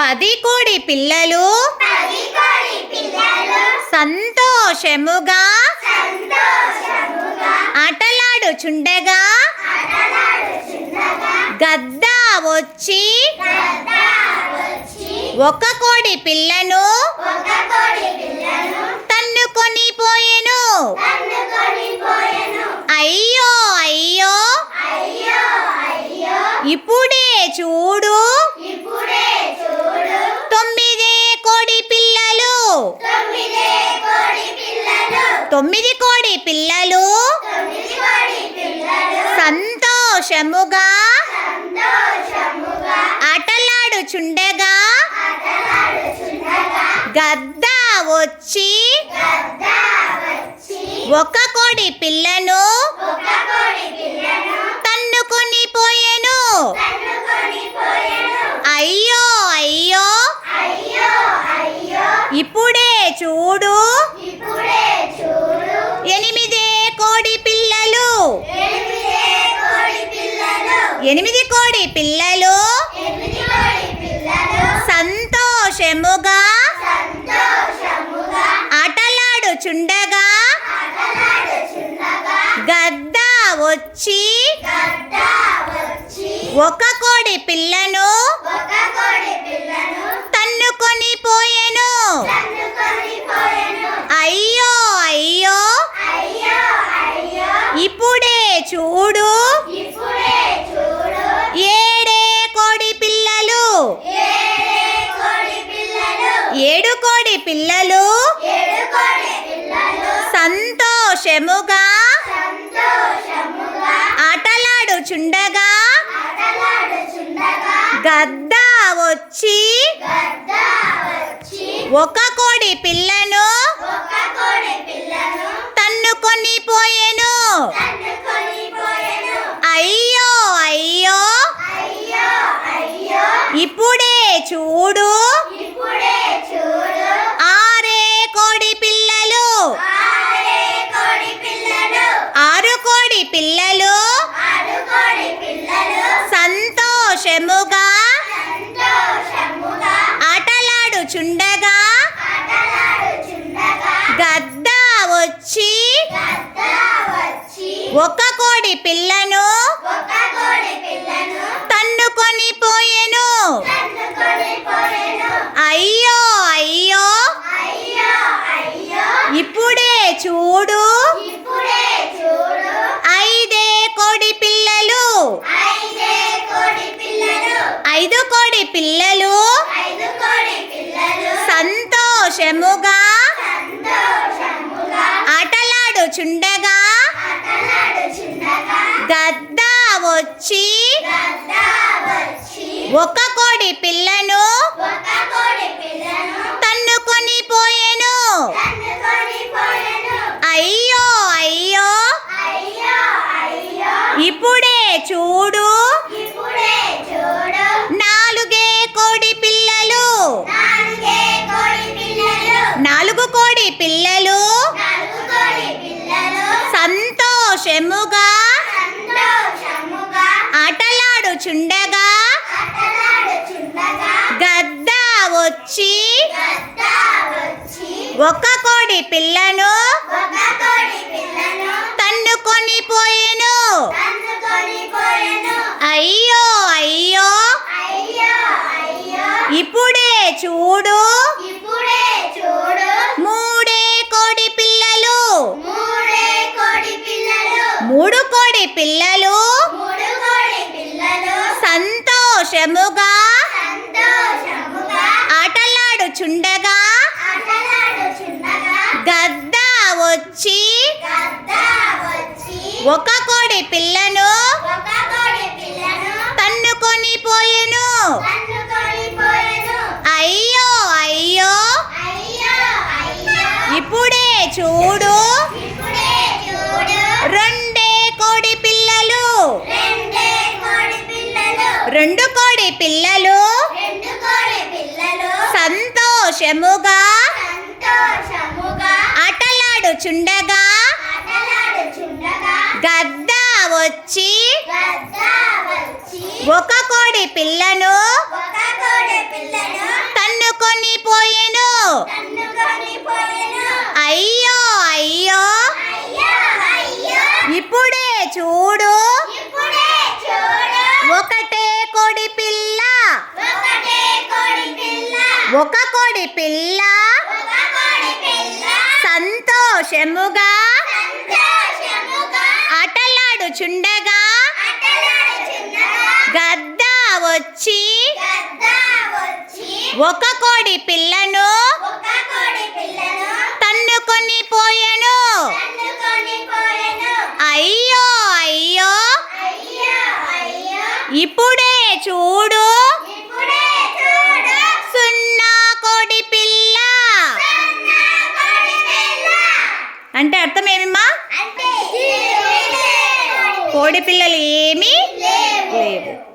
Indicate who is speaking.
Speaker 1: పది కోడి పిల్లలు. సంతోషముగా. ఆటలాడుచుండగా. గద్ద వచ్చి. ఒక కోడి పిల్లను. తన్నుకొని పోయేను. అయ్యో అయ్యో. ఇప్పుడే చూడు. తొమ్మిది కోడి పిల్లలు. సంతోషముగా ఆటలాడుచుండగా గద్ద వచ్చి ఒక కోడి పిల్లను తన్నుకొని పోయేను. అయ్యో అయ్యో. ఇప్పుడే చూడు. ఎనిమిది కోడి పిల్లలు. సంతోషముగా. ఆటలాడుచుండగా. గద్ద వచ్చి. ఒక కోడి పిల్లను. సంతోషముగా? ఆటలాడుచుండగా? గద్ద వచ్చి? ఒక కోడి పిల్లను? తన్నుకొని పోయేను? అయ్యో అయ్యో. ఇప్పుడే చూడు. కోడి పిల్లలు. సంతోషముగా. ఆటలాడు
Speaker 2: చుండగా.
Speaker 1: గద్ద వచ్చి. ఒక నలుగురి పిల్లలు. సంతోషముగా. ఆటలాడుచుండగా. గద్ద వచ్చి. ఒక కోడి పిల్లను.
Speaker 2: మూడు కోడి
Speaker 1: పిల్లలు. సంతోషముగా. ఆటలాడుచుండగా. గద్ద వచ్చి. ఒక కోడి పిల్లను. తన్నుకొని పోయెను. అయ్యో అయ్యో. ఇప్పుడే చూడు. కోడి పిల్లలు.
Speaker 2: రెండు కోడి పిల్లలు.
Speaker 1: సంతోషముగా. ఆటలాడుచుండగా. గద్ద వచ్చి. ఒక కోడి పిల్లను. తన్నుకొని పోయేను. అయ్యో అయ్యో. ఇప్పుడే చూడు. ఒకటే కోడి పిల్ల.
Speaker 2: ఒక కోడి పిల్ల.
Speaker 1: సంతోషముగా.
Speaker 2: అటలాడుచుండగా.
Speaker 1: గద్ద వచ్చి. ఒక కోడి పిల్లను.
Speaker 2: చూడు.
Speaker 1: సున్నా కోడి పిల్ల. అంటే అర్థం
Speaker 2: ఏమిమ్మా? కోడి
Speaker 1: పిల్లలు ఏమి లేవు.